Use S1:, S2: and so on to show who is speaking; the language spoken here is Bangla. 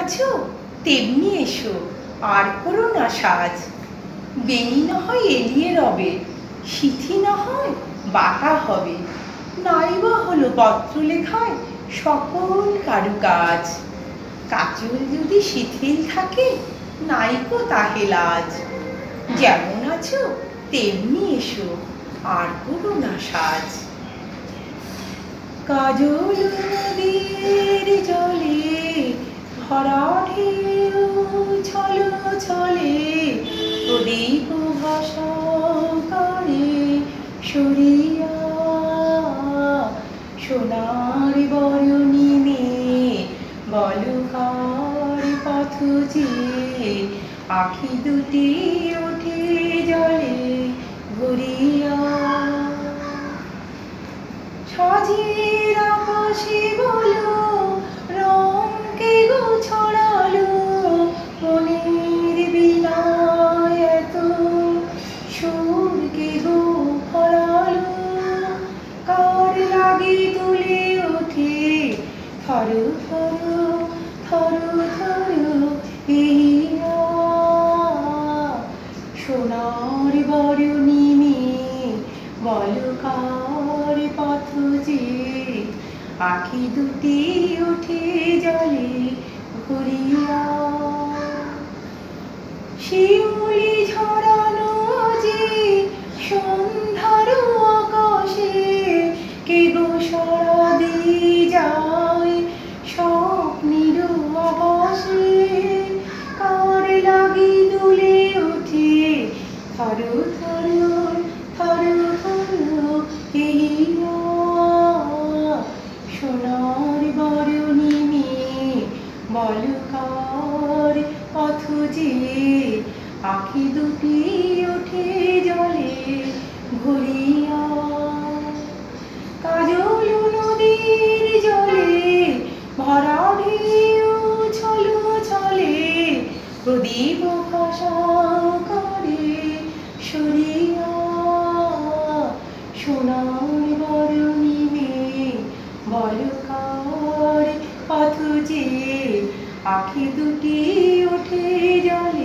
S1: আছো? তেমনি এসো, আর করো না সাজ। বেনি না হয় এলিয়ে রবে, সিথি না হয় বাটা হবে। নাইবা হলো পত্র লেখায় সকল কারুকাজ কাজল যদি শিথিল থাকে নাইকো তাহে লাজ। যেমন আছো, তেমনি এসো, আর করো না সাজ। কাজল নদীর জলে ভরা ঢেউ ছল ছলে প্রদীপ ভাষা করে সরিয়া। সোনার বরণী মেয়ে বলকার পথ যে আখি দুটি ওঠে জলে ভরিয়া সাজির আকাশে বলো থর থর থর ইয়া সোনার পথ যে আখি দুটি উঠে জলে ঘুরিয়া শিউলি থর থর থর থর ইয়া সোনার বরণী মেয়ে বলকার পথ যে আখি দুটি ওঠে জলে ভরিয়া কাজল নদীর জলে ভরা ঢেউ ছলো ছলে প্রদীপ ভাষা সরিয়া সোনার বরণী মেয়ে বলকার পথ যে আখি দুটি উঠে ওঠে